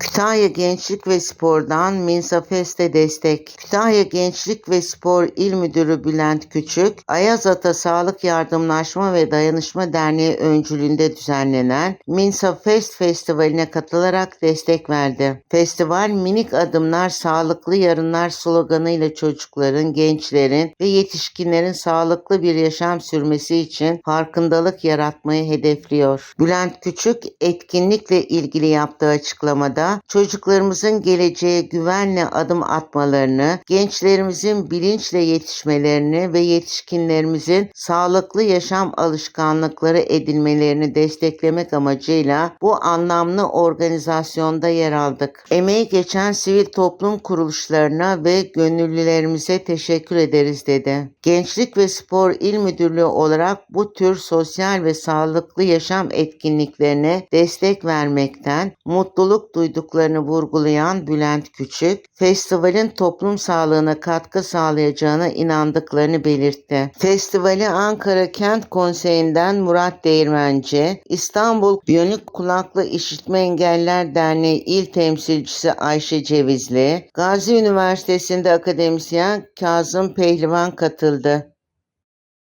Kütahya Gençlik ve Spor'dan Minsa Fest'e destek. Kütahya Gençlik ve Spor İl Müdürü Bülent Küçük, Ayazata Sağlık Yardımlaşma ve Dayanışma Derneği öncülüğünde düzenlenen Minsa Fest Festivali'ne katılarak destek verdi. Festival Minik Adımlar Sağlıklı Yarınlar sloganıyla çocukların, gençlerin ve yetişkinlerin sağlıklı bir yaşam sürmesi için farkındalık yaratmayı hedefliyor. Bülent Küçük etkinlikle ilgili yaptığı açıklamada çocuklarımızın geleceğe güvenle adım atmalarını, gençlerimizin bilinçle yetişmelerini ve yetişkinlerimizin sağlıklı yaşam alışkanlıkları edinmelerini desteklemek amacıyla bu anlamlı organizasyonda yer aldık. Emeği geçen sivil toplum kuruluşlarına ve gönüllülerimize teşekkür ederiz dedi. Gençlik ve Spor İl Müdürlüğü olarak bu tür sosyal ve sağlıklı yaşam etkinliklerine destek vermekten mutluluk duyduklarını vurgulayan Bülent Küçük, festivalin toplum sağlığına katkı sağlayacağına inandıklarını belirtti. Festivali Ankara Kent Konseyi'nden Murat Değirmenci, İstanbul Biyonik Kulaklı İşitme Engeller Derneği İl Temsilcisi Ayşe Cevizli, Gazi Üniversitesi'nde akademisyen Kazım Pehlivan katıldı.